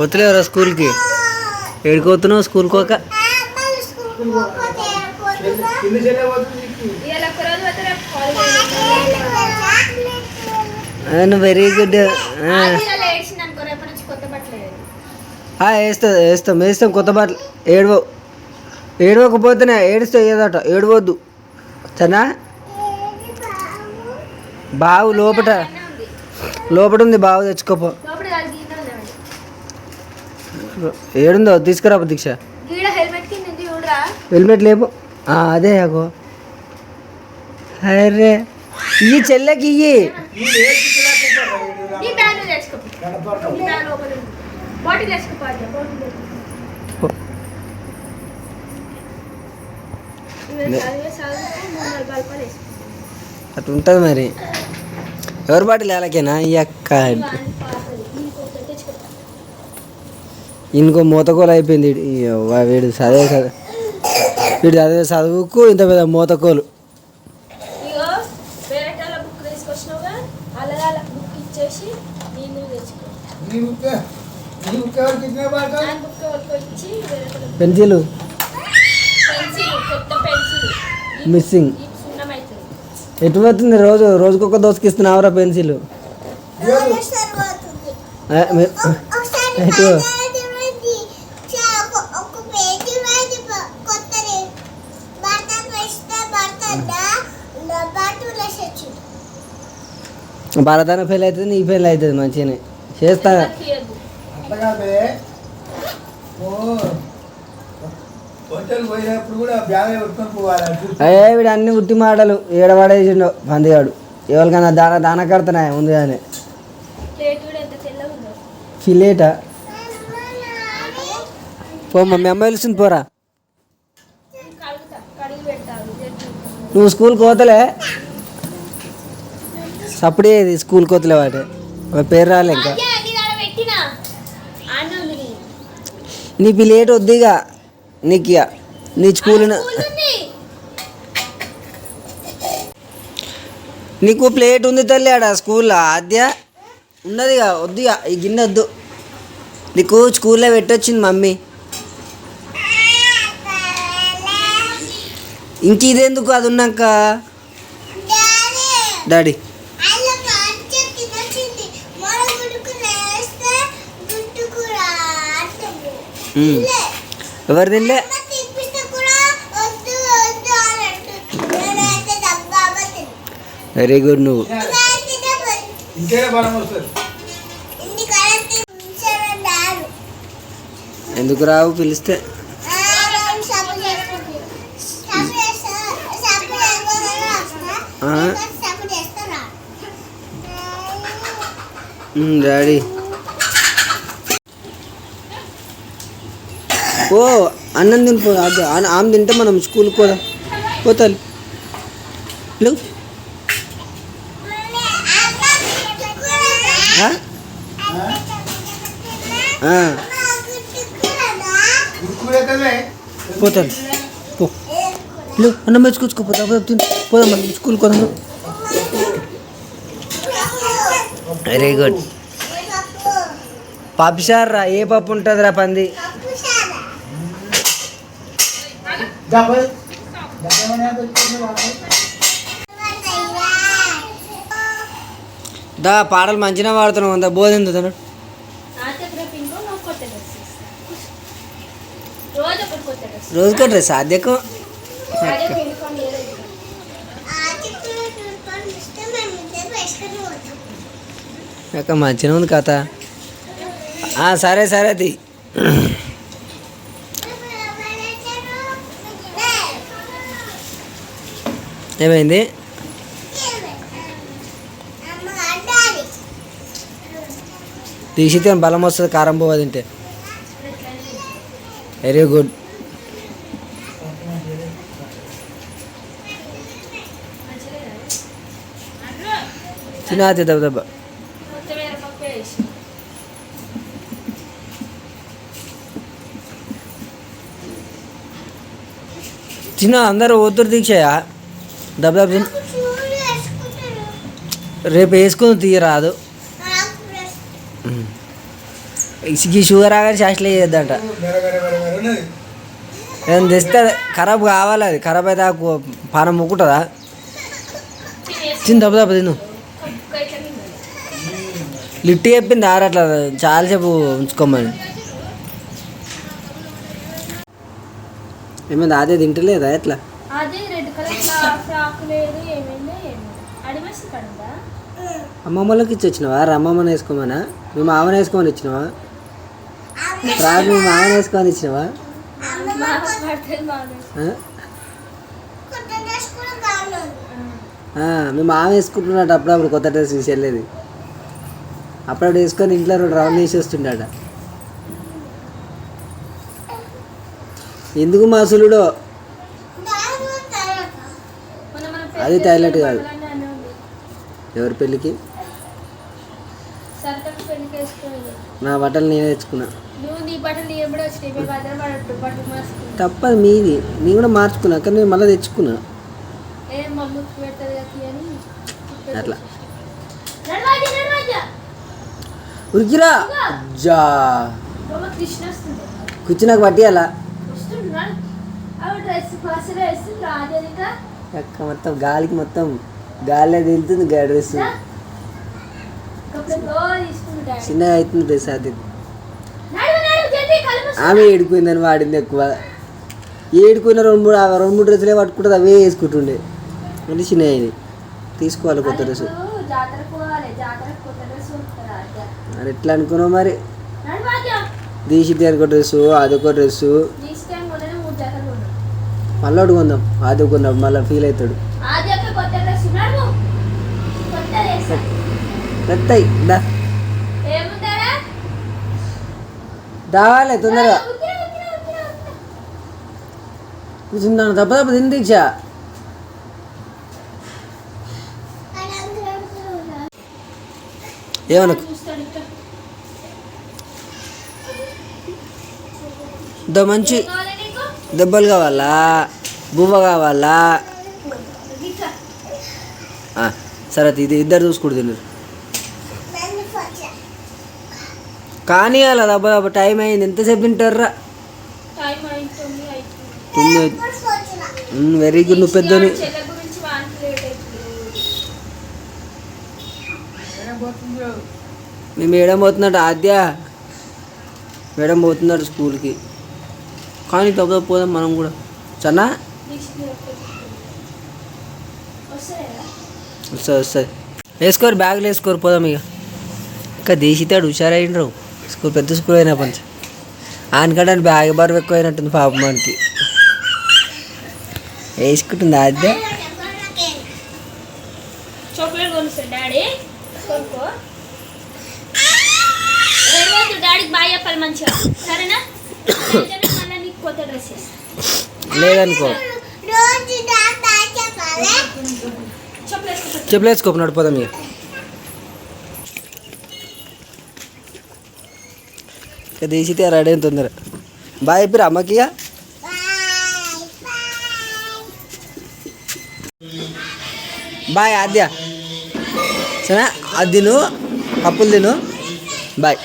వదిలేవరా స్కూల్కి? ఏడుకోతున్నావు స్కూల్కి స్కూల్ కోక వెరీ గుడ్ ఇలా వేస్తా వేస్తాం వేస్తాం కొత్త బట్టలు ఏడవ ఏడవకపోతేనే ఏడిస్తే ఏదట ఏడవద్దు. సరేనా? బావు లోపట లోపట ఉంది బావు తెచ్చుకోపో. ఏడుందో? తీసుకురా దీక్ష. హెల్మెట్ లేపు. అదే అగో అరే ఇయ్యి చెల్లెకి ఇయ్యి. బాటిల్ బాటిల్ అట్లా ఉంటుంది మరి. ఎవరి బాటి లేలకేనా ఈ అక్క వాని పాతది ఇంకొకటి తెచ్చుకో ఇంకో మూతకోలు అయిపోయింది వీడు చదివే చదువు వీడు చదివే చదువుకు ఇంత పెద్ద మూతకోలు. పెన్సిల్. పెన్సిల్ కొత్త పెన్సిల్. మిస్సింగ్. ఈ సున్నం అవుతుంది ఎటు పోతుంది రోజు? రోజుకొక దోసుకి ఇస్తున్నావురా పెన్సిల్? ఎటు? భారతాన ఫెయిల్ అవుతుంది నీ ఫెయిల్ అవుతుంది మంచిగానే. చేస్తా. అయ్యే వీడు అన్ని ఉట్టి మాటలు ఏడవాడేసిండు పందిగాడు. ఎవరికైనా దాన దాన కడతానా ఉంది. కానీ ఫిలేటా? పో మమ్మీ అమ్మ పిలుస్తుంది పోరా. నువ్వు స్కూల్కి పోతలే. సప్పుడే ఇది స్కూల్కి పోతలే వాటి వాడి పేరు రాలే ఇంకా. నీ. నీ పిల్లేట్ వద్దిగా. నీకు ఇక నీ స్కూల్ స్కూల్ నీకు ప్లేట్ ఉంది తల్లి ఆడ స్కూల్లో. ఆద్య ఉన్నదిగా వద్దిగా. ఈ గిన్నె వద్దు. నీకు స్కూల్లో పెట్టొచ్చింది మమ్మీ. ఇంక ఇదెందుకు అది ఉన్నాక? డాడీ. ఎవరు తినలే? వెరీ గుడ్ నువ్వు. ఎందుకు రావు పిలిస్తే? డాడీ ఓ అన్నం తినిపో ఆమె తింటే మనం స్కూల్కి పోదాం. పోతాలి లేవు పోతాను పో లేవు అన్నం మెచ్చుకొచ్చుకో పోతా పోదాం మనం స్కూల్కి పోదాం. వెరీ గుడ్ పప్పుసార్ రా ఏ పప్పు ఉంటుందిరా పంది? దా పాటలు మంచిగా పాడుతున్నావు అంత బోధింది తను రోజు ఒకటి రోజుకో డ్రెస్ సాధ్యకు అక్క మంచిగా ఉంది కథ సరే సరే అది ఏమైంది? తీసితే బలం వస్తుంది కారం పోవ తింటే. వెరీ గుడ్ తినాది దెబ్బ దెబ్బ చిన్న అందరూ ఓతురు దీక్షయా దెబ్బ రేపు వేసుకుని తీయరాదు. ఈ షుగర్ ఆగానే శాస్త్రలే చేద్దంట. నేను తెస్తే ఖరాబ్ కావాలి అది. ఖరాబ్ అయితే ఆ పానం మొక్కుంటుందా? చిన్న దెబ్బ దెబ్బ తిను. లిట్టి చెప్పింది ఆరట్లా అట్లా చాలాసేపు ఉంచుకోమని. ఏమైంది అదే తింటలేదా ఎట్లా? అదే రెడ్ కలర్ ఫ్రాక్ లేదు ఏమైందో ఏమో అడిమేసి కడుందా? అమ్మమ్మలోకి ఇచ్చి వచ్చినావా అమ్మమ్మని వేసుకోమనా? మీ మామని వేసుకోమని ఇచ్చినావా? ఫ్రాక్ మీ మామని వేసుకోమని ఇచ్చినావా? బాగా పడుతుంది బాగా ఆ? ఆ, మీ మామ వేసుకుంటున్నాడు అప్పుడప్పుడు కొత్త డ్రెస్ తీసి వెళ్ళేది అప్పుడప్పుడు వేసుకొని ఇంట్లో రెండు రౌండ్ వేసి ఎందుకు మా అసలుడో మొన్న మనం అది టాయిలెట్ కాదు. ఎవరి పెళ్ళికి? నా బట్టలు నేనే తెచ్చుకున్నా. తప్పదు మీది. నేను కూడా మార్చుకున్నా కానీ నేను మళ్ళీ తెచ్చుకున్నా. అట్లా. ఉరికిరా. జా బొమ్మ కృష్ణ వస్తుంది. కూర్చుని నాకు పట్టియాలా? డ్రెస్ అక్క మొత్తం గాలికి మొత్తం గాలి వెళ్తుంది గా డ్రెస్ చిన్నగా అవుతుంది డ్రెస్ అది. ఆమె ఏడుకుందని వాడింది ఎక్కువ. ఏడుకున్న రెండు మూడు రెండు మూడు డ్రెస్సులే పట్టుకుంటుంది అవే వేసుకుంటుండే. అంటే చిన్న అయినాయి తీసుకోవాలి కొత్త డ్రెస్ మరి ఎట్లా అనుకున్నావు మరి? దీక్షిత్ అనుకో డ్రెస్సు అదొక డ్రెస్సు తీసుకొని కొననే మూడు జాతరలు కొన్నాం మళ్ళీ అడుగుందాం అది కొందాం మళ్ళీ ఫీల్ అవుతాడు ఆది దా. దావాలి తొందరగా. కూర్చుందాను తప్ప తప్ప తిని దీక్ష ఏమనుకో. ద మంచి? దెబ్బలు కావాలా? బువ్వ కావాలా? సరే ఇది ఇద్దరు చూసుకుంటు తిన్నారు కానీ అలా దెబ్బ దెబ్బ టైం అయింది. ఎంతసేపు తింటారా. వెరీ గుడ్ నువ్వు పెద్దోని. చెల్లె గురించి వానికి లేట్ అవుతుంది. ఏం పోతుందో మీ మేడం పోతున్నాడు ఆద్య. మేడం పోతున్నాడు స్కూల్కి. కానీ తప్ప పోదాం మనం కూడా. సన్నా? వస్తుంది వస్తుంది వేసుకోరు బ్యాగులు వేసుకోరు పోదాం ఇక. ఇంకా దేశితాడు హుషారైండ్రు. స్కూల్ పెద్ద స్కూల్ అయినా పంచ. ఆనకాడ బ్యాగ్ బరువు ఎక్కువ అయినట్టుంది పాపం మనకి వేసుకుంటుంది అదే డాడీ. డాడీకి బాగా చెప్పాలి మంచిగా. సరేనా? కొత్త డ్రెస్. లేదనుకో. చాక్లెట్ కొనుక్కో. చెప్పులు. వేసుకోపు పోదాం ఇక. ఇక దేశితే రెడీ అయిన తొందర. బాయ్ చెప్పిరా అమ్మకి బాయ్ ఆద్య. సరే అది తిను పప్పులు తిను. బాయ్.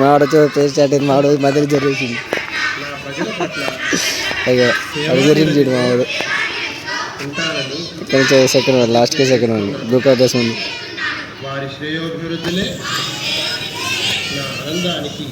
మావాడు పేరు స్టార్ట్ మాడు మధ్యలో జరిగేసింది. అయ్యో అది జరిగింది చూడు మావాడు ఇక్కడ నుంచి second one లాస్ట్కే second one group colour dress ఉంది వారి శ్రేయోభివృద్ధిలే నా ఆనందానికి.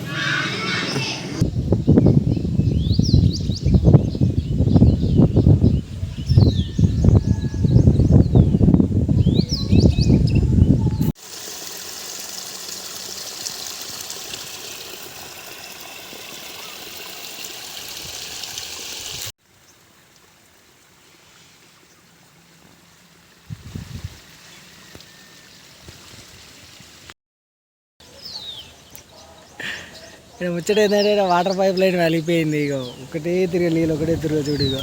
ఇక్కడ ముచ్చట ఏంటంటే వాటర్ పైప్ లైన్ వెలిగిపోయింది ఇక ఒకటే తిరిగి నీళ్ళు ఒకటే తిరిగి చూడు ఇక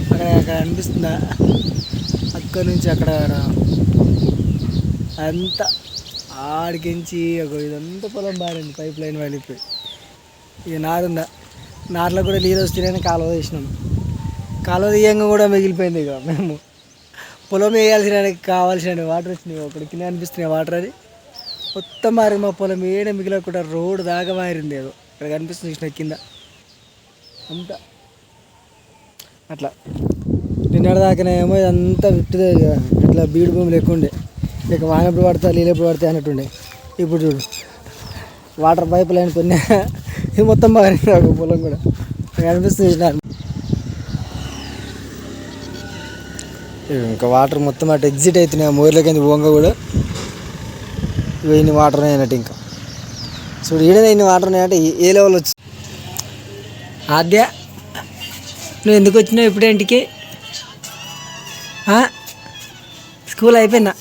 అక్కడ అక్కడ అనిపిస్తుందా? అక్కడ నుంచి అక్కడ అంతా ఆడికించి ఒక ఇదంతా పొలం బారింది పైప్ లైన్ వెళ్ళిపోయి ఇక నారుందా? నార్లో కూడా నీళ్ళు వస్తున్నాయని కాలువ తీసినాం. కాలువ తీయంగా కూడా మిగిలిపోయింది ఇక మేము పొలం వేయాల్సిన కావాల్సిన వాటర్ వచ్చినాయి ఒకటి కింద అనిపిస్తున్నాయి వాటర్ అది. మొత్తం మారింది మా పొలం ఏడ మిగిలకుండా రోడ్డు దాకా మారింది ఏదో. ఇక్కడ కనిపిస్తుంది చూసిన కింద. అంతా. అట్లా. నిన్నటి దాకానేమో ఇదంతా విట్టుదే ఇట్లా బీడు భూమి లేకుండే. ఇక వానప్పుడు పడతా నీళ్ళు ఎప్పుడు పడతాయి అన్నట్టుండే. ఇప్పుడు చూడు. వాటర్ పైప్ లైన్ కొన్ని ఇది మొత్తం మారింది నాకు పొలం కూడా. అనిపిస్తుంది కనిపిస్తుంది ఇంకా వాటర్ మొత్తం అటు ఎగ్జిట్ అవుతున్నాయి. ఆ మోర్లకి పోంగ కూడా. ఇన్ని వాటర్ ఉన్నాయన్నట్టు ఇంకా. చూడు ఈడనే ఇన్ని వాటర్ ఉన్నాయంటే ఏ- లెవెల్ వచ్చి ఆద్య నువ్వు ఎందుకు వచ్చినావు ఇప్పుడేంటికి స్కూల్ అయిపోయిందా?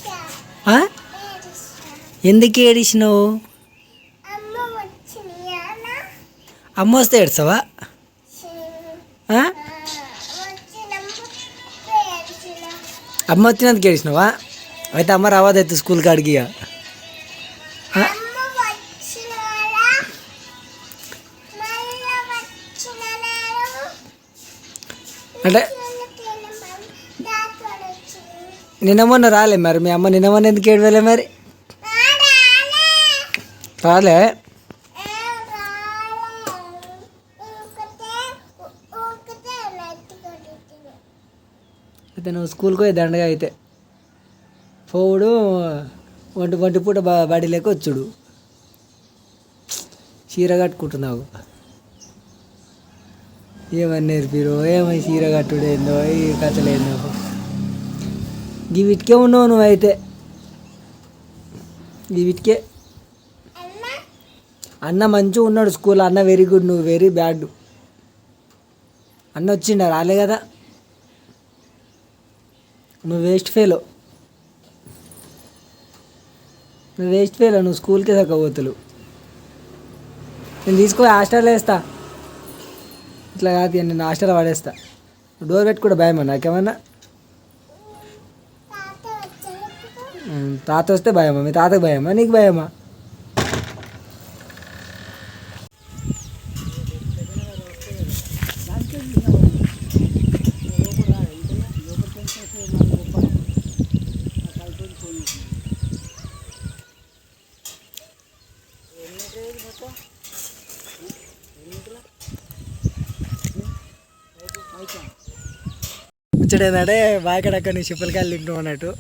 ఎందుకు ఏడిచినావు? అమ్మ వస్తే ఏడ్చావా అమ్మ వచ్చినందుకు ఏడిచినావా? అయితే అమ్మ రావాదైతే స్కూల్ కాడికి ఇక అంటే నిన్న మొన్న రాలే మరి మీ అమ్మ నిన్న మొన్న ఎందుకు ఏడవలే మరి? రాలే? అయితే నువ్వు స్కూల్కి పోయి దండగా అయితే. పోవుడు వంటి వంటి పూట బా బడి లేక వచ్చుడు. చీర కట్టుకుంటున్నావు. ఏమని నేర్పిరు? ఏమై చీర కట్టుడు ఏందో? ఈ కథలేందో గివిటికే వీటికే ఉన్నావు నువ్వైతే. గివిటికే. అన్న మంచిగా ఉన్నాడు స్కూల్ అన్న వెరీ గుడ్ నువ్వు వెరీ బ్యాడ్. అన్న వచ్చిండ? రాలే కదా. నువ్వు వేస్ట్ ఫెయిలో నువ్వు వేస్ట్ ఫెయిలో నువ్వు స్కూల్కే తగ్గబోతులు. నేను తీసుకొని హాస్టల్ వేస్తా. ఇట్లా కాదు నేను హాస్టల్లో పడేస్తా. డోర్ పెట్టి కూడా భయమా నాకేమన్నా? తాత వస్తే భయమా? మీ తాతకు భయమా? నీకు భయమా? ముచ్చటేందంటే బాగా అక్కడ నుంచి చిప్పలకాయలు తింటాం అన్నట్టు.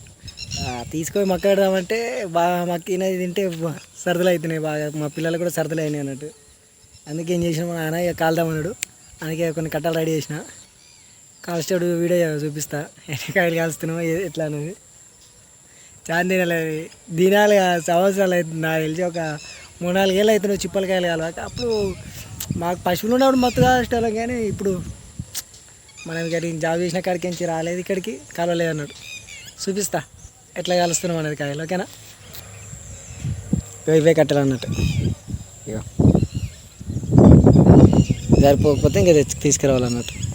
తీసుకొని మక్కడదామంటే బాగా మక్కినది తింటే సరదలు అవుతున్నాయి బాగా. మా పిల్లలు కూడా సరదలు అయినాయి అన్నట్టు. అందుకే ఏం చేసిన మా నాన్న ఇక కాల్దామన్నాడు అందుకే కొన్ని కట్టాలు రెడీ చేసిన. కాల్చేడు వీడియో చూపిస్తా. ఎన్ని కాయలు కాల్స్తున్నావు ఎట్లా అనేది చాలా తినాలి దినాలు సంవత్సరాలు అవుతుంది నాకు తెలిసి ఒక మూడు నాలుగేళ్ళు అవుతున్నావు చిప్పలకాయలు కాలవాక. అప్పుడు మాకు పశువులు ఉన్నప్పుడు మత్తు ఇష్టం కానీ ఇప్పుడు మనం ఇక్కడ జాబ్ చేసిన కాడికి నుంచి రాలేదు ఇక్కడికి కలవలేదు అన్నాడు. చూపిస్తా ఎట్లా కలుస్తున్నాం అనేది కాయలు ఓకేనా? పోయి ఇవే కట్టాలి అన్నట్టు. ఇగో. సరిపోకపోతే ఇంకా తెచ్చి తీసుకురావాలన్నట్టు.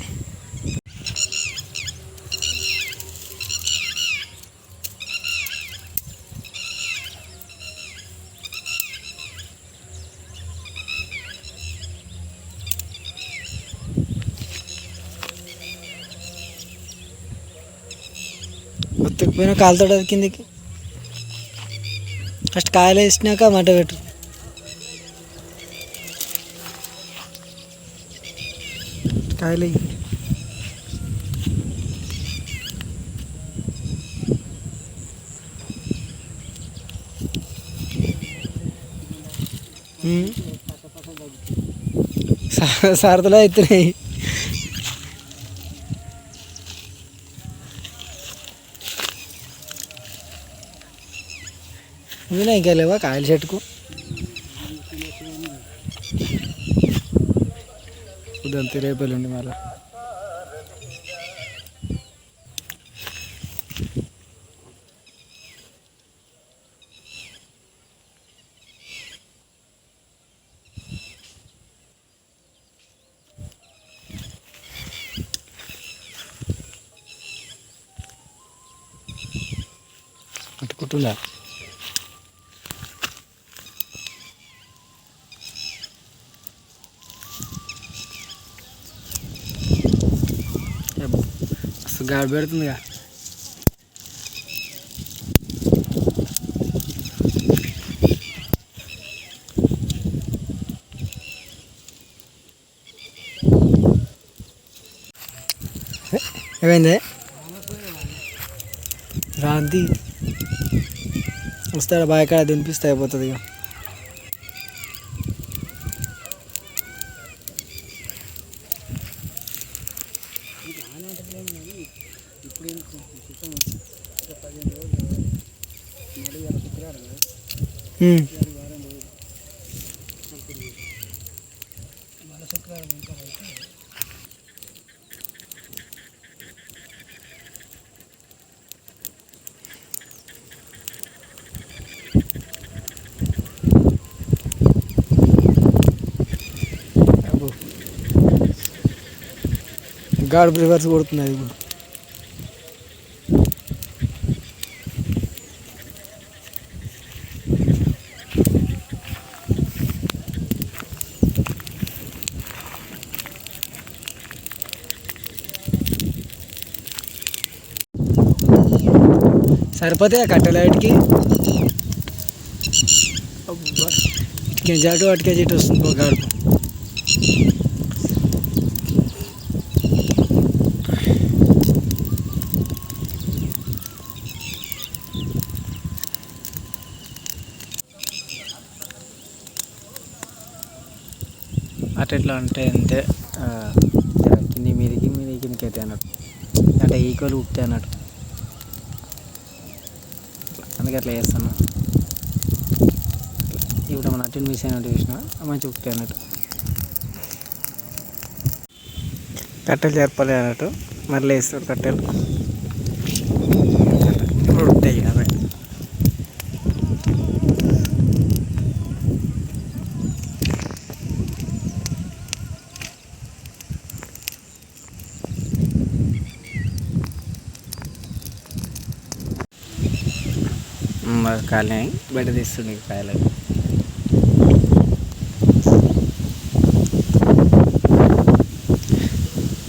నేను కాలుతో అది కిందికి. ఫస్ట్ కాయలు వేసినాక మంట పెట్టు. కాయలు వేయి. అవుతున్నాయి నువ్వునే ఇంకా లేవా? కాయల చెట్టుకు? ఉదంతే రేపల్లుండి అటు అట్టుకుంటుందా మస్తు గాడి పెడుతుందిగా ఏమైంది రాంతి వస్తాడు బాగా ఎక్కడ తినిపిస్తే అయిపోతుంది ఇక గాడు రివర్స్ కొడుతుంది ఇప్పుడు సరిపోతాయి కట్టెల వాటికి అబ్బా. ఇటుకేజీ అటు అటుకేజీ ఇటు వస్తుంది ఒక గడుపు అటు ఎట్లా అంటే అంతే ఆ, కింది మీదికి మీది కిందికి అయితే అన్నట్టు అంటే ఈక్వల్ ఉప్తే అన్నట్టు అందుకే అట్లా చేస్తాను. ఇప్పుడు మన అటెండ్ మిస్ అయినట్టు చూసిన మంచి ఉప్తే అన్నట్టు. కట్టెలు జరపాలి అన్నట్టు. మళ్ళీ వేస్తారు కట్టెలు. ఇప్పుడు ఉంటాయి కాలనీ బయట తీస్తుంది కాయలు.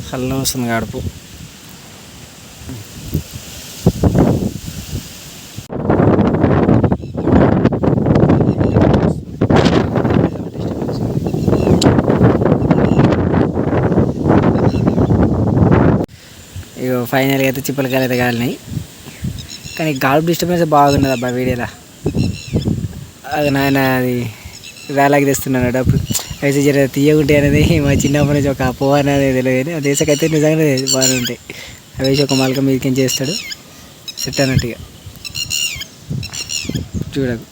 చల్లగా వస్తుంది గడుపు. ఇక ఫైనల్గా అయితే చిప్పలకాయలు అయితే కాలినాయి. కానీ గాల్పు డిస్టర్బెన్స్ బాగున్నది అబ్బా వీడియోలో. నాయన అది వేలాకి తెస్తున్నాను డబ్బు అయితే జర తీయకుంటే అనేది మా చిన్నప్పటి నుంచి ఒక అపోహ అనేది తెలియదు కానీ ఆ దేశకైతే నిజంగానే బాగానే ఉంటాయి. అవేసి ఒక మలక మీదకి చేస్తాడు? సెట్ అన్నట్టుగా చూడకు.